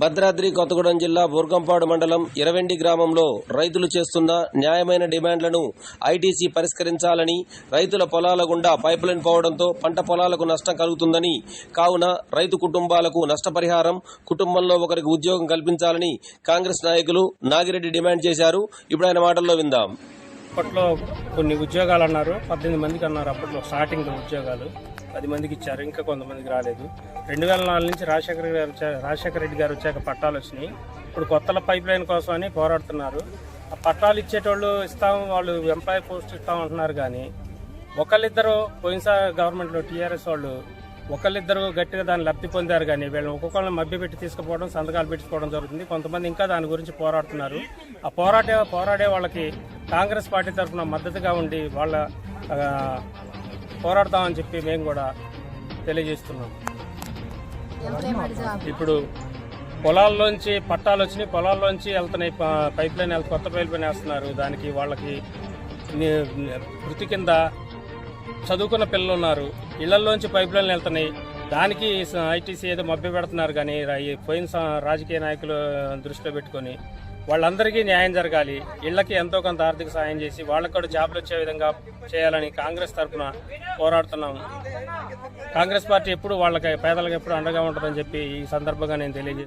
భద్రాద్రి కొత్తగూడెం జిల్లా బుర్గంపాడు మండలం ఇరవెండి గ్రామంలో రైతులు చేస్తున్న న్యాయమైన డిమాండ్లను ఐటీసీ పరిష్కరించాలని రైతుల పొలాల గుండా పైప్లైన్ పోవడంతో పంట పొలాలకు నష్టం కలుగుతుందని కావున రైతు కుటుంబాలకు నష్టపరిహారం కుటుంబంలో ఒకరికి ఉద్యోగం కల్పించాలని కాంగ్రెస్ నాయకులు నాగిరెడ్డి డిమాండ్ చేశారు. ఇప్పుడు ఆయన మాటల్లో విందాం. అప్పట్లో కొన్ని ఉద్యోగాలు అన్నారు. పద్దెనిమిది మందికి అన్నారు అప్పట్లో స్టార్టింగ్ ఉద్యోగాలు. పది మందికి ఇచ్చారు ఇంకా కొంతమందికి రాలేదు. రెండు వేల నాలుగు నుంచి రాజశేఖర గారు వచ్చా రాజశేఖర రెడ్డి గారు వచ్చాక పట్టాలు వచ్చినాయి. ఇప్పుడు కొత్తల పైప్ లైన్ కోసం అని పోరాడుతున్నారు. ఆ పట్టాలు ఇచ్చేటోళ్ళు ఇస్తాం వాళ్ళు ఎంప్లాయీ పోస్ట్ ఇస్తాం అంటున్నారు కానీ ఒకళ్ళిద్దరు పోయినసారి గవర్నమెంట్లో టీఆర్ఎస్ వాళ్ళు ఒకళ్ళిద్దరు గట్టిగా దాన్ని లబ్ధి పొందారు కానీ వీళ్ళని ఒక్కొక్కరిని మభ్యపెట్టి తీసుకుపోవడం సంతకాలు పెట్టుకోవడం జరుగుతుంది. కొంతమంది ఇంకా దాని గురించి పోరాడుతున్నారు. ఆ పోరాటే పోరాడే వాళ్ళకి కాంగ్రెస్ పార్టీ తరఫున మద్దతుగా ఉండి వాళ్ళ పోరాడతామని చెప్పి మేము కూడా తెలియజేస్తున్నాం. ఇప్పుడు పొలాల్లోంచి పట్టాలు వచ్చినాయి పొలాల్లోంచి వెళ్తున్నాయి పైప్ లైన్ కొత్త పైప్ లైన్ వేస్తున్నారు. దానికి వాళ్ళకి వృత్తి కింద చదువుకున్న పిల్లలు ఉన్నారు. ఇళ్ళలోంచి పైప్ లైన్లు వెళ్తున్నాయి. దానికి ఐటీసీ ఏదో మభ్య పెడుతున్నారు కానీ పోయిన రాజకీయ నాయకులు దృష్టిలో పెట్టుకొని వాళ్ళందరికీ న్యాయం జరగాలి. ఇళ్ళకి ఎంతో కొంత ఆర్థిక సాయం చేసి వాళ్ళకి కూడా జాబులు వచ్చే విధంగా చేయాలని కాంగ్రెస్ తరఫున పోరాడుతున్నాం. కాంగ్రెస్ పార్టీ ఎప్పుడు వాళ్ళకి పేదలకు ఎప్పుడు అండగా ఉంటుందని చెప్పి ఈ సందర్భంగా నేను తెలియజేస్తాను